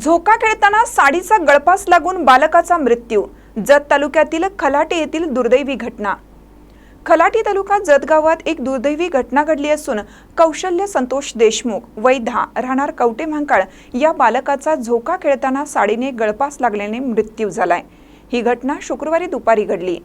झोका खेळताना साडीचा गळपास लागून बालकाचा मृत्यू जत तालुक्यातील खलाटी येथील दुर्दैवी घटना. खलाटी तालुका जत गावात एक दुर्दैवी घटना घडली असून कौशल्य संतोष देशमुख वय दहा राहणार कवटे म्हांकाळ या बालकाचा झोका खेळताना साडीने गळपास लागल्याने मृत्यू झालाय. ही घटना शुक्रवारी दुपारी घडली.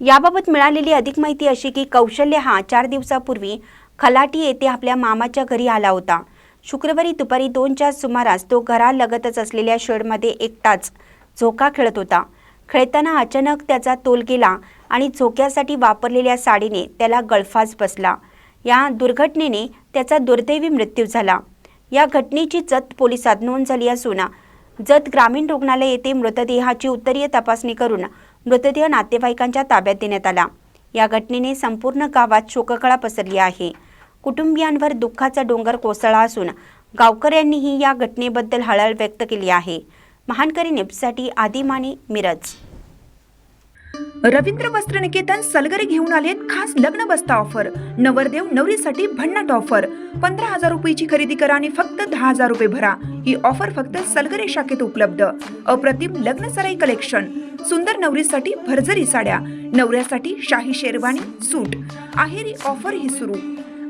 याबाबत मिळालेली अधिक माहिती अशी की कौशल्य हा चार दिवसापूर्वी खलाटी येथे आपल्या मामाच्या घरी आला होता. शुक्रवारी दुपारी दोनच्या सुमारास तो घरालगतच असलेल्या शेडमध्ये एकटाच झोका खेळत होता. खेळताना अचानक त्याचा तोल गेला आणि झोक्यासाठी वापरलेल्या साडीने त्याला गळफास बसला. या दुर्घटनेने त्याचा दुर्दैवी मृत्यू झाला. या घटनेची जत पोलिसात नोंद झाली असून जत ग्रामीण रुग्णालय येथे मृतदेहाची उत्तरीय तपासणी करून मृतदेह नातेवाईकांच्या ताब्यात देण्यात आला. या घटनेने संपूर्ण गावात शोककळा पसरली आहे. कुटुंबियांवर दुःखाचा डोंगर कोसळला असून गावकऱ्यांनीही या घटनेबद्दल हळहळ व्यक्त केली आहे. महानकरी न्यूजसाठी आदिमानी मिरज. रवींद्र वस्त्र निकेतन सलगरे घेऊन आलेत खास लग्न बस्ता ऑफर. नवरदेव नवरीसाठी भन्नाट ऑफर. पंधरा हजार रुपयाची खरेदी करा आणि फक्त दहा हजार रुपये भरा. ही ऑफर फक्त सलगरे शाखेत उपलब्ध. अप्रतिम लग्न सराई कलेक्शन. सुंदर नवरीसाठी भरजरी साड्या. नवऱ्यासाठी शाही शेरवानी सूट. आहेरी ऑफर ही सुरू.